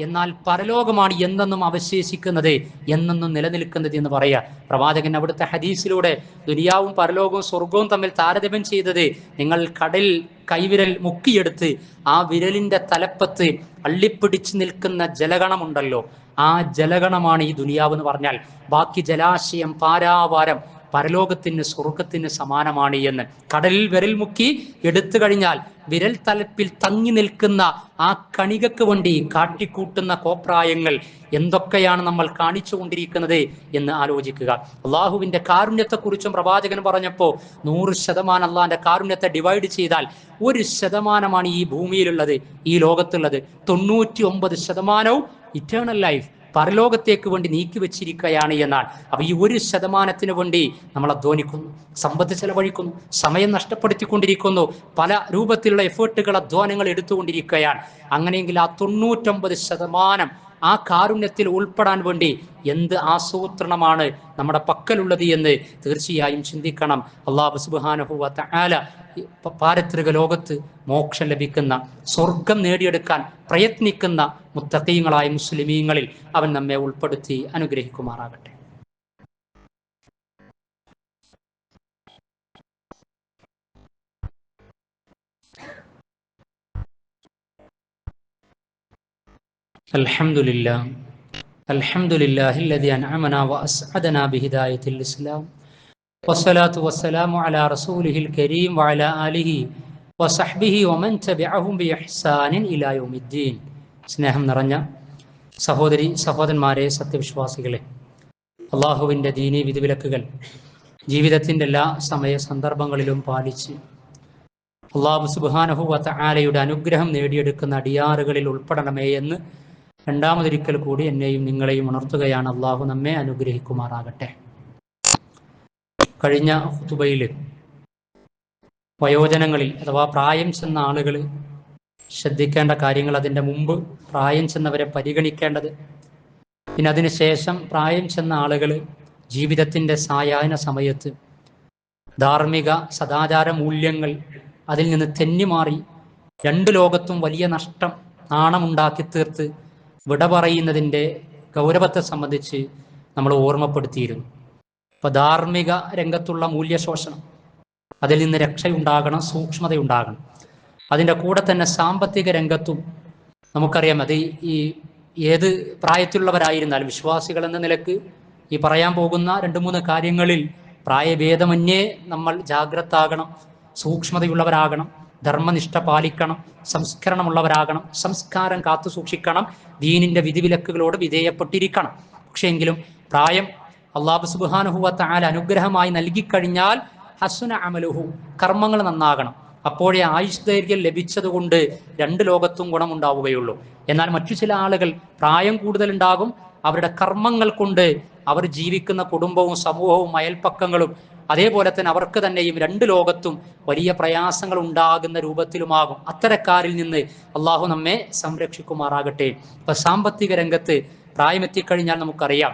A: എന്നാൽ പരലോകമാണ് എന്നെന്നും അവശേഷിക്കുന്നത് എന്നെന്നും നിലനിൽക്കുന്നത് എന്ന് പറയുക. പ്രവാചകൻ അവിടുത്തെ ഹദീസിലൂടെ ദുനിയാവും പരലോകവും സ്വർഗവും തമ്മിൽ താരതമ്യം ചെയ്തത് നിങ്ങൾ കടൽ കൈവിരൽ മുക്കിയെടുത്ത് ആ വിരലിന്റെ തലപ്പത്ത് അള്ളിപ്പിടിച്ചു നിൽക്കുന്ന ജലഗണമുണ്ടല്ലോ. ആ ജലഗണമാണ് ഈ ദുനിയാവ് എന്ന് പറഞ്ഞാൽ ബാക്കി ജലാശയം പാരാവാരം പരലോകത്തിന് സ്വർഗത്തിന് സമാനമാണ് എന്ന്. കടലിൽ വിരൽ മുക്കി എടുത്തു കഴിഞ്ഞാൽ വിരൽ തലപ്പിൽ തങ്ങി നിൽക്കുന്ന ആ കണികക്ക് വേണ്ടി കാട്ടിക്കൂട്ടുന്ന കോപ്രായങ്ങൾ എന്തൊക്കെയാണ് നമ്മൾ കാണിച്ചു കൊണ്ടിരിക്കുന്നത് എന്ന് ആലോചിക്കുക. അള്ളാഹുവിന്റെ കാരുണ്യത്തെക്കുറിച്ചും പ്രവാചകൻ പറഞ്ഞപ്പോൾ നൂറ് ശതമാനം അള്ളാഹിന്റെ കാരുണ്യത്തെ ഡിവൈഡ് ചെയ്താൽ ഒരു ശതമാനമാണ് ഈ ഭൂമിയിലുള്ളത് ഈ ലോകത്തുള്ളത്. തൊണ്ണൂറ്റി ഒമ്പത് ശതമാനവും ഇറ്റേണൽ ലൈഫ് പരലോകത്തേക്ക് വേണ്ടി നീക്കി വെച്ചിരിക്കുകയാണ് എന്നാൽ. അപ്പൊ ഈ ഒരു ശതമാനത്തിന് വേണ്ടി നമ്മൾ അധ്വാനിക്കുന്നു സമ്പത്ത് ചെലവഴിക്കുന്നു സമയം നഷ്ടപ്പെടുത്തിക്കൊണ്ടിരിക്കുന്നു പല രൂപത്തിലുള്ള എഫേർട്ടുകൾ അധ്വാനങ്ങൾ എടുത്തുകൊണ്ടിരിക്കുകയാണ്. അങ്ങനെയെങ്കിൽ ആ തൊണ്ണൂറ്റൊമ്പത് ശതമാനം ആ കാരുണ്യത്തിൽ ഉൾപ്പെടാൻ വേണ്ടി എന്ത് ആസൂത്രണമാണ് നമ്മുടെ പക്കലുള്ളത് എന്ന് തീർച്ചയായും ചിന്തിക്കണം. അള്ളാഹു സുബാനഹുവ ആല പാരത്രിക ലോകത്ത് മോക്ഷം ലഭിക്കുന്ന സ്വർഗം നേടിയെടുക്കാൻ പ്രയത്നിക്കുന്ന മുത്തക്കീങ്ങളായ മുസ്ലിമീങ്ങളിൽ അവൻ നമ്മെ ഉൾപ്പെടുത്തി അനുഗ്രഹിക്കുമാറാകട്ടെ. الحمد لله الحمد لله الذي أنعمنا وأسعدنا بهداية الإسلام والصلاة والسلام على رسوله الكريم وعلى آله وصحبه ومن تبعهم بإحسان إلى يوم الدين സ്നേഹം നിറഞ്ഞ സഹോദരി സഹോദരന്മാരെ സത്യവിശ്വാസികളെ അള്ളാഹുവിൻ്റെ ദീനി വിധിവിലക്കുകൾ ജീവിതത്തിൻ്റെ എല്ലാ സമയ സന്ദർഭങ്ങളിലും പാലിച്ച് അള്ളാഹു സുബാനഹുവത്ത ആലയുടെ അനുഗ്രഹം നേടിയെടുക്കുന്ന അടിയാറുകളിൽ ഉൾപ്പെടണമേ എന്ന് രണ്ടാമതൊരിക്കൽ കൂടി എന്നെയും നിങ്ങളെയും ഉണർത്തുകയാണ് അള്ളാഹു നമ്മെ അനുഗ്രഹിക്കുമാറാകട്ടെ. കഴിഞ്ഞ ഹുതുബയിൽ വയോജനങ്ങളിൽ അഥവാ പ്രായം ചെന്ന ആളുകൾ ശ്രദ്ധിക്കേണ്ട കാര്യങ്ങൾ അതിന്റെ മുമ്പ് പ്രായം ചെന്നവരെ പരിഗണിക്കേണ്ടത്. പിന്നെ അതിനുശേഷം പ്രായം ചെന്ന ആളുകൾ ജീവിതത്തിന്റെ സായാഹ്ന സമയത്ത് ധാർമ്മിക സദാചാര മൂല്യങ്ങൾ അതിൽ നിന്ന് തെന്നിമാറി രണ്ട് ലോകത്തും വലിയ നഷ്ടം നാണമുണ്ടാക്കി തീർത്ത് വിട പറയുന്നതിന്റെ ഗൗരവത്തെ സംബന്ധിച്ച് നമ്മൾ ഓർമ്മപ്പെടുത്തിയിരുന്നു. അപ്പോൾ ധാർമ്മിക രംഗത്തുള്ള മൂല്യശോഷണം അതിൽ നിന്ന് രക്ഷയുണ്ടാകണം സൂക്ഷ്മതയുണ്ടാകണം. അതിന്റെ കൂടെ തന്നെ സാമ്പത്തിക രംഗത്തും നമുക്കറിയാം അത് ഈ ഏത് പ്രായത്തിലുള്ളവരായിരുന്നാലും വിശ്വാസികൾ എന്ന നിലയ്ക്ക് ഈ പറയാൻ പോകുന്ന രണ്ട് മൂന്ന് കാര്യങ്ങളിൽ പ്രായഭേദമന്യേ നമ്മൾ ജാഗ്രത ആകണം സൂക്ഷ്മതയുള്ളവരാകണം. ധർമ്മനിഷ്ഠ പാലിക്കണം സംസ്കരണമുള്ളവരാകണം സംസ്കാരം കാത്തു സൂക്ഷിക്കണം ദീനിന്റെ വിധിവിലക്കുകളോട് വിധേയപ്പെട്ടിരിക്കണം. പക്ഷേങ്കിലും പ്രായം അള്ളാഹു സുബാനുഹുവത്ത ആല അനുഗ്രഹമായി നൽകിക്കഴിഞ്ഞാൽ ഹസുന അമലുഹു കർമ്മങ്ങൾ നന്നാകണം. അപ്പോഴേ ആയുഷ് ലഭിച്ചതുകൊണ്ട് രണ്ട് ലോകത്തും ഗുണമുണ്ടാവുകയുള്ളൂ. എന്നാൽ മറ്റു ചില ആളുകൾ പ്രായം കൂടുതലുണ്ടാകും അവരുടെ കർമ്മങ്ങൾ കൊണ്ട് അവർ ജീവിക്കുന്ന കുടുംബവും സമൂഹവും അയൽപ്പക്കങ്ങളും അതേപോലെ തന്നെ അവർക്ക് തന്നെയും രണ്ട് ലോകത്തും വലിയ പ്രയാസങ്ങൾ ഉണ്ടാകുന്ന രൂപത്തിലുമാകും. അത്തരക്കാരിൽ നിന്ന് അള്ളാഹു നമ്മെ സംരക്ഷിക്കുമാറാകട്ടെ. ഇപ്പൊ സാമ്പത്തിക രംഗത്ത് പ്രായമെത്തിക്കഴിഞ്ഞാൽ നമുക്കറിയാം.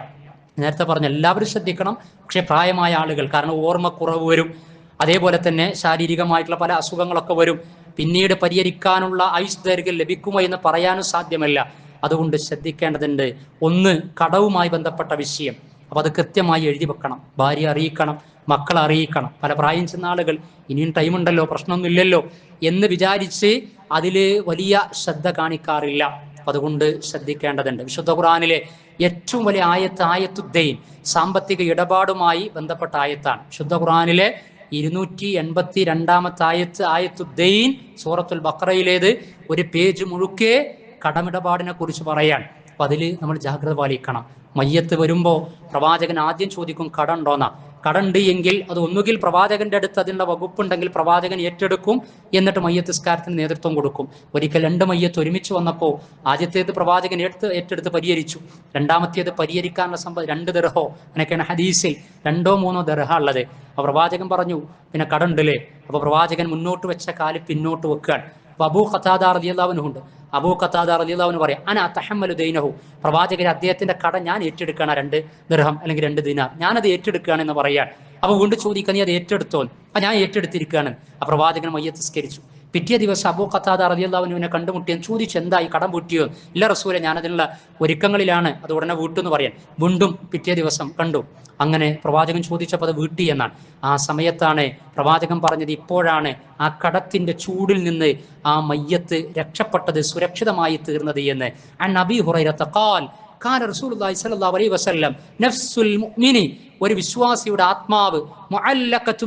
A: നേരത്തെ പറഞ്ഞ എല്ലാവരും ശ്രദ്ധിക്കണം. പക്ഷെ പ്രായമായ ആളുകൾ കാരണം ഓർമ്മക്കുറവ് വരും. അതേപോലെ തന്നെ ശാരീരികമായിട്ടുള്ള പല അസുഖങ്ങളൊക്കെ വരും. പിന്നീട് പരിഹരിക്കാനുള്ള ആയുസ് ദൈർഘ്യം ലഭിക്കുമോ എന്ന് പറയാനും സാധ്യമല്ല. അതുകൊണ്ട് ശ്രദ്ധിക്കേണ്ടതുണ്ട്. ഒന്ന് കടവുമായി ബന്ധപ്പെട്ട വിഷയം. അപ്പൊ അത് കൃത്യമായി എഴുതി വെക്കണം. ഭാര്യ അറിയിക്കണം മക്കളെ അറിയിക്കണം. പല പ്രായം ചെന്ന ആളുകൾ ഇനിയും ടൈം ഉണ്ടല്ലോ പ്രശ്നമൊന്നുമില്ലല്ലോ എന്ന് വിചാരിച്ച് അതിൽ വലിയ ശ്രദ്ധ കാണിക്കാറില്ല. അതുകൊണ്ട് ശ്രദ്ധിക്കേണ്ടതുണ്ട്. വിശുദ്ധ ഖുറാനിലെ ഏറ്റവും വലിയ ആയത്ത് ആയത്തുദ്ദൈൻ സാമ്പത്തിക ഇടപാടുമായി ബന്ധപ്പെട്ട ആയത്താണ്. വിശുദ്ധ ഖുറാനിലെ ഇരുന്നൂറ്റി എൺപത്തി രണ്ടാമത്തെ ആയത്ത് ആയത്തുദ്ദൈൻ സൂറത്തുൽ ബക്രയിലേത് ഒരു പേജ് മുഴുക്കെ കടമിടപാടിനെ കുറിച്ച് പറയാൻ. അപ്പൊ അതിൽ നമ്മൾ ജാഗ്രത പാലിക്കണം. മയ്യത്ത് വരുമ്പോൾ പ്രവാചകൻ ആദ്യം ചോദിക്കും കടണ്ടോന്നാ കടണ്ട് എങ്കിൽ അത് ഒന്നുകിൽ പ്രവാചകന്റെ അടുത്ത് അതിനുള്ള വകുപ്പുണ്ടെങ്കിൽ പ്രവാചകൻ ഏറ്റെടുക്കും. എന്നിട്ട് മയ്യത്ത് സ്കാരത്തിന് നേതൃത്വം കൊടുക്കും. ഒരിക്കൽ രണ്ട് മയ്യത്ത് ഒരുമിച്ച് വന്നപ്പോൾ ആദ്യത്തേത് പ്രവാചകൻ എടുത്ത് ഏറ്റെടുത്ത് പരിഹരിച്ചു. രണ്ടാമത്തേത് പരിഹരിക്കാനുള്ള സംഭവം രണ്ട് ദർഹോ അങ്ങനെയൊക്കെയാണ് ഹദീസിൽ രണ്ടോ മൂന്നോ ദർഹ ഉള്ളത്. അപ്പൊ പ്രവാചകൻ പറഞ്ഞു പിന്നെ കടണ്ടല്ലേ അപ്പൊ പ്രവാചകൻ മുന്നോട്ട് വെച്ച കാൽ പിന്നോട്ട് വെക്കുകയാണ്. അബൂ ഖത്താദ റലിയല്ലാവിനുണ്ട് അബൂ ഖത്താദ റലിയല്ലാവിന് പറയാം അന തഹമ്മലു ദൈനഹു. പ്രവാചകൻ അദ്ദേഹത്തിന്റെ കട ഞാൻ ഏറ്റെടുക്കുകയാണ് രണ്ട് നിർഹം അല്ലെങ്കിൽ രണ്ട് ദിനാർ. ഞാനത് ഏറ്റെടുക്കുകയാണെന്ന് പറയാൻ. അപ്പൊ വീണ്ടും ചോദിക്കാൻ നീ അത് ഏറ്റെടുത്തോൽ ആ ഞാൻ ഏറ്റെടുത്തിരിക്കുകയാണ്. ആ പ്രവാചകൻ മയ്യത്തിസ്കരിച്ചു പിറ്റേ ദിവസം അബൂ ഖത്താദാർ അലിയല്ലാവിനെ കണ്ടുമുട്ടിയാൻ ചോദിച്ചു എന്തായി കടം വീട്ടിയോ ഇല്ല റസൂലെ ഞാനതിനുള്ള ഒരുക്കങ്ങളിലാണ്. അത് ഉടനെ വീട്ടെന്ന് പറയാൻ. വീണ്ടും പിറ്റേ ദിവസം കണ്ടു. അങ്ങനെ പ്രവാചകൻ ചോദിച്ചപ്പോൾ അത് വീട്ടി എന്നാണ്. ആ സമയത്താണ് പ്രവാചകൻ പറഞ്ഞത് ഇപ്പോഴാണ് ആ കടത്തിന്റെ ചൂടിൽ നിന്ന് ആ മയ്യത്ത് രക്ഷപ്പെട്ടത് സുരക്ഷിതമായി തീർന്നത് എന്ന്. അൻ നബി ഹുറൈറത്ത് ഖാൽ കാന റസൂലുള്ളാഹി സ്വല്ലല്ലാഹു അലൈഹി വസല്ലം നഫ്സുൽ മുഅ്മിനി ഒരു വിശ്വാസിയുടെ ആത്മാവ്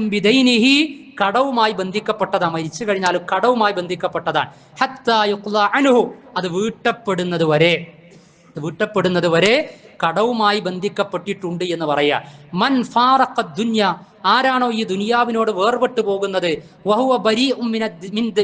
A: ബിദൈനിഹി കടവുമായി ബന്ധിക്കപ്പെട്ടതാണ് മരിച്ചു കഴിഞ്ഞാൽ കടവുമായി ബന്ധിക്കപ്പെട്ടതാണ്. ഹത്താ അൻഹു അത് വീട്ടപ്പെടുന്നത് വരെ വീട്ടപ്പെടുന്നത് വരെ കടവുമായി ബന്ധിക്കപ്പെട്ടിട്ടുണ്ട് എന്ന് പറയാ. മൻ ഫാറഖ ദുന്യ ആരാണോ ഈ ദുനിയാവിനോട് വേർപെട്ടു പോകുന്നത്? വഹുവ ബരി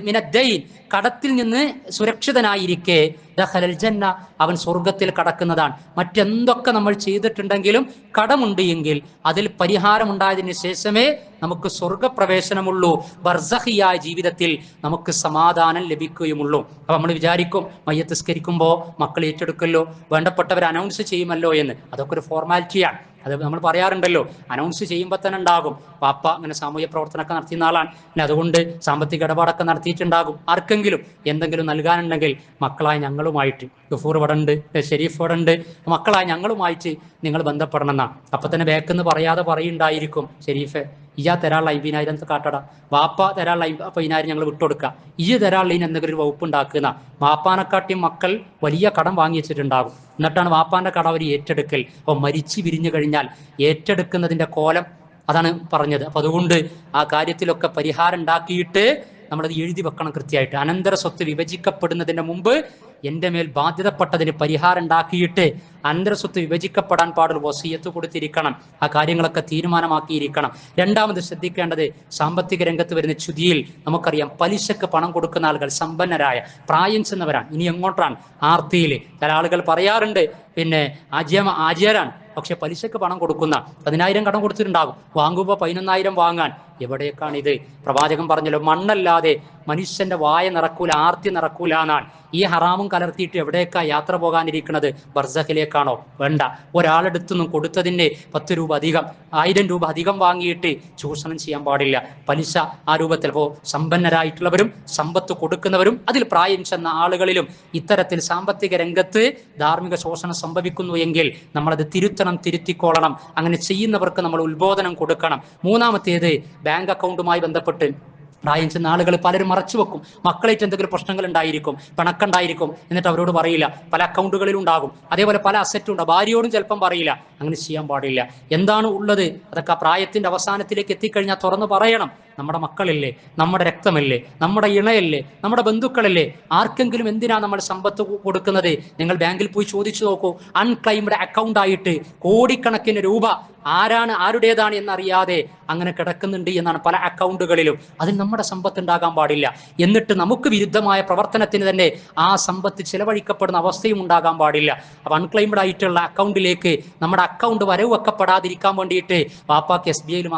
A: മിനദ്ദൈൻ കടത്തിൽ നിന്ന് സുരക്ഷിതനായിരിക്കെ. ദഖലൽ ജന്ന അവൻ സ്വർഗത്തിൽ കടക്കുന്നതാണ്. മറ്റെന്തൊക്കെ നമ്മൾ ചെയ്തിട്ടുണ്ടെങ്കിലും കടമുണ്ട് എങ്കിൽ അതിൽ പരിഹാരമുണ്ടായതിനു ശേഷമേ നമുക്ക് സ്വർഗപ്രവേശനമുള്ളൂ ബർസഹിയായ ജീവിതത്തിൽ നമുക്ക് സമാധാനം ലഭിക്കുകയുമുള്ളൂ. അപ്പൊ നമ്മൾ വിചാരിക്കും മയ്യത്തിസ്കരിക്കുമ്പോൾ മക്കൾ ഏറ്റെടുക്കല്ലോ. വേണ്ടപ്പെട്ടവർ അനൗൺസ് ചെയ്യുമല്ലോ. എന്ന്. അതൊക്കെ ഒരു ഫോർമാലിറ്റിയാണ്. അത് നമ്മൾ പറയാറുണ്ടല്ലോ അനൗൺസ് ചെയ്യുമ്പോൾ തന്നെ ഉണ്ടാകും. പാപ്പ അങ്ങനെ സാമൂഹ്യ പ്രവർത്തനമൊക്കെ നടത്തിയ ആളാണ്. പിന്നെ അതുകൊണ്ട് സാമ്പത്തിക ഇടപാടൊക്കെ നടത്തിയിട്ടുണ്ടാകും. ആർക്കെങ്കിലും എന്തെങ്കിലും നൽകാനുണ്ടെങ്കിൽ മക്കളായ ഞങ്ങളുമായിട്ട് ഗഫൂർ ഇവിടെ ഉണ്ട് ഷെരീഫ് ഇവിടെ ഉണ്ട് മക്കളായ ഞങ്ങളുമായിട്ട് നിങ്ങൾ ബന്ധപ്പെടണം എന്നാണ്. അപ്പൊ തന്നെ ബേക്കെന്ന് പറയാതെ പറയുണ്ടായിരിക്കും ഷെരീഫെ. ഇയാ തരാനുള്ള അമ്പതിനായിരം കാട്ടട. വാപ്പ തരാനുള്ള അമ്പതിനായിരം ഞങ്ങൾ വിട്ടുകൊടുക്കുക ഈ തരാനുള്ള ഇതിന് എന്തെങ്കിലും ഒരു വകുപ്പ് ഉണ്ടാക്കുന്ന. വാപ്പാനെക്കാട്ടിയും മക്കൾ വലിയ കടം വാങ്ങി വെച്ചിട്ടുണ്ടാകും. എന്നിട്ടാണ് വാപ്പാന്റെ കട അവർ ഏറ്റെടുക്കൽ. അപ്പോൾ മരിച്ചു വിരിഞ്ഞു കഴിഞ്ഞാൽ ഏറ്റെടുക്കുന്നതിന്റെ കോലം അതാണ് പറഞ്ഞത്. അപ്പൊ അതുകൊണ്ട് ആ കാര്യത്തിലൊക്കെ പരിഹാരം ഉണ്ടാക്കിയിട്ട് നമ്മളത് എഴുതി വെക്കണം കൃത്യമായിട്ട്. അനന്തര സ്വത്ത് വിഭജിക്കപ്പെടുന്നതിന് മുമ്പ് എന്റെ മേൽ ബാധ്യതപ്പെട്ടതിന് പരിഹാരം ഉണ്ടാക്കിയിട്ട് അനന്തര സ്വത്ത് വിഭജിക്കപ്പെടാൻ പാടുള്ള വസീയത്ത് കൊടുത്തിരിക്കണം. ആ കാര്യങ്ങളൊക്കെ തീരുമാനമാക്കിയിരിക്കണം. രണ്ടാമത് ശ്രദ്ധിക്കേണ്ടത് സാമ്പത്തിക രംഗത്ത് വരുന്ന ചുതിയിൽ നമുക്കറിയാം പലിശക്ക് പണം കൊടുക്കുന്ന ആളുകൾ സമ്പന്നരായ പ്രായം ചെന്നവരാണ്. ഇനി എങ്ങോട്ടാണ്? ആർത്തിയിൽ. ചില ആളുകൾ പറയാറുണ്ട് പിന്നെ ആജ്യമ ആചാരാണ്. പക്ഷെ പലിശക്ക് പണം കൊടുക്കുന്ന പതിനായിരം കടം കൊടുത്തിട്ടുണ്ടാകും. വാങ്ങുമ്പോൾ പതിനൊന്നായിരം വാങ്ങാൻ. എവിടേക്കാണ് ഇത് പ്രവാചകൻ പറഞ്ഞല്ലോ മണ്ണല്ലാതെ മനുഷ്യന്റെ വായ നിറക്കൂല ആർത്തി നിറക്കൂല ഈ ഹറാമും കലർത്തിയിട്ട് എവിടേക്കാ യാത്ര പോകാനിരിക്കുന്നത്? ബർസഖിലേക്കാണോ വേണ്ട. ഒരാളെടുത്തുനിന്നും കൊടുത്തതിന്റെ പത്ത് രൂപ അധികം. ആയിരം രൂപ അധികം വാങ്ങിയിട്ട് ചൂഷണം ചെയ്യാൻ പാടില്ല. പലിശ ആ രൂപത്തിൽ അപ്പോൾ സമ്പന്നരായിട്ടുള്ളവരും സമ്പത്ത് കൊടുക്കുന്നവരും അതിൽ പ്രായം ചെന്ന ആളുകളിലും ഇത്തരത്തിൽ സാമ്പത്തിക രംഗത്ത് ധാർമ്മിക ശോഷണം സംഭവിക്കുന്നു എങ്കിൽ നമ്മളത് തിരുത്തണം തിരുത്തിക്കോളണം അങ്ങനെ ചെയ്യുന്നവർക്ക് നമ്മൾ ഉത്ബോധനം കൊടുക്കണം. മൂന്നാമത്തേത് ബാങ്ക് അക്കൗണ്ടുമായി ബന്ധപ്പെട്ട് പ്രായം ചെന്ന ആളുകൾ പലരും മറച്ചു വെക്കും. മക്കളായിട്ട് എന്തെങ്കിലും പ്രശ്നങ്ങൾ ഉണ്ടായിരിക്കും പിണക്കുണ്ടായിരിക്കും എന്നിട്ട് അവരോട് പറയില്ല. പല അക്കൗണ്ടുകളിലും ഉണ്ടാകും. അതേപോലെ പല അസറ്റും ഉണ്ട്. ഭാര്യയോടും ചിലപ്പം പറയില്ല. അങ്ങനെ ചെയ്യാൻ പാടില്ല. എന്താണ് ഉള്ളത്? അതൊക്കെ പ്രായത്തിന്റെ അവസാനത്തിലേക്ക് എത്തിക്കഴിഞ്ഞാൽ തുറന്നു പറയണം. നമ്മുടെ മക്കളല്ലേ നമ്മുടെ രക്തമല്ലേ നമ്മുടെ ഇണയല്ലേ നമ്മുടെ ബന്ധുക്കളല്ലേ ആർക്കെങ്കിലും എന്തിനാ നമ്മൾ സമ്പത്ത് കൊടുക്കുന്നത്? നിങ്ങൾ ബാങ്കിൽ പോയി ചോദിച്ചു നോക്കൂ. അൺക്ലൈംഡ് അക്കൗണ്ട് ആയിട്ട് കോടിക്കണക്കിന് രൂപ ആരാണ് ആരുടേതാണ് എന്നറിയാതെ അങ്ങനെ കിടക്കുന്നുണ്ട് എന്നാണ് പല അക്കൗണ്ടുകളിലും. അതിൽ നമ്മുടെ സമ്പത്ത് ഉണ്ടാകാൻ പാടില്ല. എന്നിട്ട് നമുക്ക് വിരുദ്ധമായ പ്രവർത്തനത്തിന് തന്നെ ആ സമ്പത്ത് ചിലവഴിക്കപ്പെടുന്ന അവസ്ഥയും ഉണ്ടാകാൻ പാടില്ല. അപ്പൊ അൺക്ലൈംഡ് ആയിട്ടുള്ള അക്കൗണ്ടിലേക്ക് നമ്മുടെ അക്കൗണ്ട് വരവ് വെക്കപ്പെടാതിരിക്കാൻ വേണ്ടിയിട്ട് പാപ്പാക്ക് എസ് ബി ഐയിൽ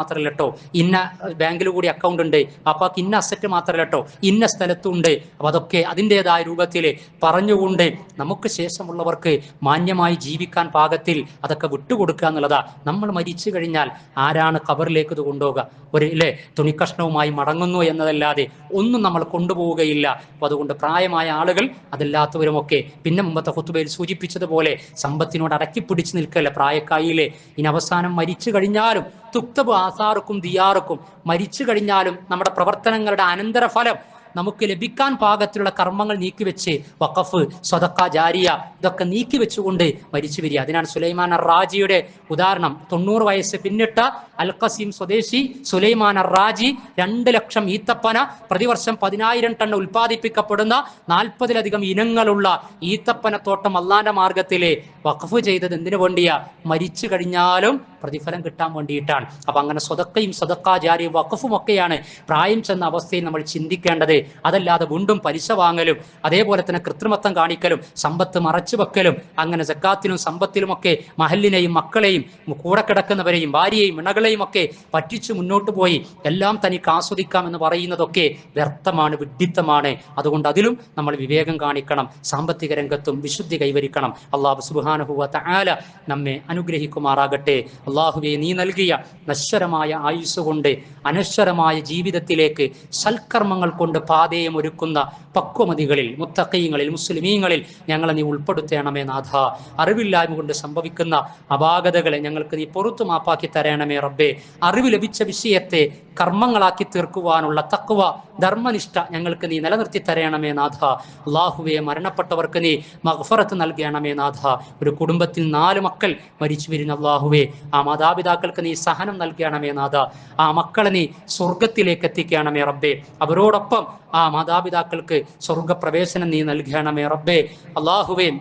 A: ഇന്ന ബാങ്കിൽ കൂടി അക്കൗണ്ട് ഉണ്ട്. പാപ്പാക്ക് ഇന്ന അസറ്റ് മാത്രമല്ല കേട്ടോ ഇന്ന സ്ഥലത്തുണ്ട്. അപ്പോൾ അതൊക്കെ അതിന്റെതായ രൂപത്തിൽ പറഞ്ഞുകൊണ്ട് നമുക്ക് ശേഷമുള്ളവർക്ക് മാന്യമായി ജീവിക്കാൻ പാകത്തിൽ അതൊക്കെ വിട്ടുകൊടുക്കുക എന്നുള്ളതാ. നമ്മൾ മരിച്ചു കഴിഞ്ഞാൽ ആരാണ് കബറിലേക്ക് ഇത് കൊണ്ടുപോകുക ഒരു ഇല്ലേ തുണിക്കഷ്ണവുമായി മടങ്ങുന്നു എന്നതല്ലാതെ ഒന്നും നമ്മൾ കൊണ്ടുപോവുകയില്ല. അപ്പൊ അതുകൊണ്ട് പ്രായമായ ആളുകൾ അതല്ലാത്തവരുമൊക്കെ പിന്നെ മുമ്പത്തെ ഹുത്തുബയിൽ സൂചിപ്പിച്ചതുപോലെ സമ്പത്തിനോട് അടക്കി പിടിച്ചു നിൽക്കല്ല പ്രായക്കായിലെ. ഇനി അവസാനം മരിച്ചു കഴിഞ്ഞാലും തുക്തബ് ആസാർക്കും ദിയാർക്കും മരിച്ചു കഴിഞ്ഞാലും നമ്മുടെ പ്രവർത്തനങ്ങളുടെ അനന്തരഫലം നമുക്ക് ലഭിക്കാൻ പാകത്തിലുള്ള കർമ്മങ്ങൾ നീക്കിവെച്ച് വഖഫ് സ്വതക്ക ജാരിയ ഇതൊക്കെ നീക്കി വെച്ചുകൊണ്ട് മരിച്ചു വരിക. അതിനാണ് സുലൈമാൻ റാജിയുടെ ഉദാഹരണം. തൊണ്ണൂറ് വയസ്സ് പിന്നിട്ട അൽ ഖസീം സ്വദേശി സുലൈമാൻ റാജി രണ്ട് ലക്ഷം ഈത്തപ്പന പ്രതിവർഷം പതിനായിരം ടൺ ഉൽപ്പാദിപ്പിക്കപ്പെടുന്ന നാൽപ്പതിലധികം ഇനങ്ങളുള്ള ഈത്തപ്പന തോട്ടം അള്ളാന്റെ മാർഗത്തിലെ വഖഫ് ചെയ്തത് എന്തിനു വേണ്ടിയാ? മരിച്ചു കഴിഞ്ഞാലും പ്രതിഫലം കിട്ടാൻ വേണ്ടിയിട്ടാണ്. അപ്പൊ അങ്ങനെ സ്വതക്കയും സ്വതക്കാചാര്യയും വഖഫും ഒക്കെയാണ് പ്രായം ചെന്ന അവസ്ഥയിൽ നമ്മൾ ചിന്തിക്കേണ്ടത്. അതല്ലാതെ ഗുണ്ടും പലിശ വാങ്ങലും അതേപോലെ തന്നെ കൃത്രിമത്വം കാണിക്കലും സമ്പത്ത് മറച്ചു വെക്കലും അങ്ങനെ സക്കാത്തിലും സമ്പത്തിലുമൊക്കെ മഹലിനെയും മക്കളെയും കൂടെ കിടക്കുന്നവരെയും ഭാര്യയെയും ഇണകളെയും ഒക്കെ പറ്റിച്ചു മുന്നോട്ട് പോയി എല്ലാം തനിക്ക് ആസ്വദിക്കാം എന്ന് പറയുന്നതൊക്കെ വ്യർത്ഥമാണ് വിഡ്ഢിത്തമാണ്. അതുകൊണ്ട് അതിലും നമ്മൾ വിവേകം കാണിക്കണം സാമ്പത്തിക രംഗത്തും വിശുദ്ധി കൈവരിക്കണം. അള്ളാഹു സുബാനുഹുവ ആല നമ്മെ അനുഗ്രഹിക്കുമാറാകട്ടെ. അള്ളാഹുവെ നീ നൽകിയ നശ്വരമായ ആയുസ് കൊണ്ട് അനശ്വരമായ ജീവിതത്തിലേക്ക് സൽക്കർമ്മങ്ങൾ കൊണ്ട് പാതയം ഒരുക്കുന്ന പക്വമതികളിൽ മുത്തക്കീങ്ങളിൽ മുസ്ലിമീങ്ങളിൽ ഞങ്ങളെ നീ ഉൾപ്പെടുത്തേണമേ നാഥ. അറിവില്ലായ്മ കൊണ്ട് സംഭവിക്കുന്ന അപാകതകളെ ഞങ്ങൾക്ക് നീ പുറത്തു മാപ്പാക്കി തരണമേ റബ്ബേ. അറിവ് ലഭിച്ച വിഷയത്തെ കർമ്മങ്ങളാക്കി തീർക്കുവാനുള്ള തക്വ ധർമ്മനിഷ്ഠ ഞങ്ങൾക്ക് നീ നിലനിർത്തി തരണമേ നാഥ. അള്ളാഹുവെ മരണപ്പെട്ടവർക്ക് നീ മഹഫറത്ത് നൽകണമേ നാഥ. ഒരു കുടുംബത്തിൽ നാല് മക്കൾ മരിച്ചു വരുന്ന അള്ളാഹുവെ ആ മാതാപിതാക്കൾക്ക് നീ സഹനം നൽകണമേ നാഥ. ആ മക്കളെ നീ സ്വർഗത്തിലേക്ക് എത്തിക്കണമേ റബ്ബേ. അവരോടൊപ്പം ആ മാതാപിതാക്കൾക്ക് സ്വർഗപ്രവേശനം നീ നൽകണമേ റബ്ബേ. അള്ളാഹുവേൻ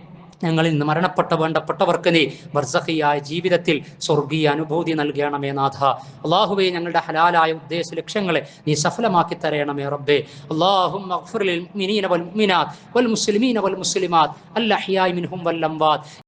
A: ഞങ്ങളിൽ നിന്ന് മരണപ്പെട്ട വേണ്ടപ്പെട്ടവർക്ക് നീ ബർസഹിയായ ജീവിതത്തിൽ സ്വർഗീയ അനുഭൂതി നൽകണമേ നാഥ. അള്ളാഹുബെ ഞങ്ങളുടെ ഹലാലായ ഉദ്ദേശ ലക്ഷ്യങ്ങളെ നീ സഫലമാക്കി തരയണമേ റബ്ബേ. അള്ളാഹും വൽ മുസ്ലിമീന വൽ മുസ്ലിമാത് അല്ലഹിയായി മിൻഹും വല്ലംവാദ്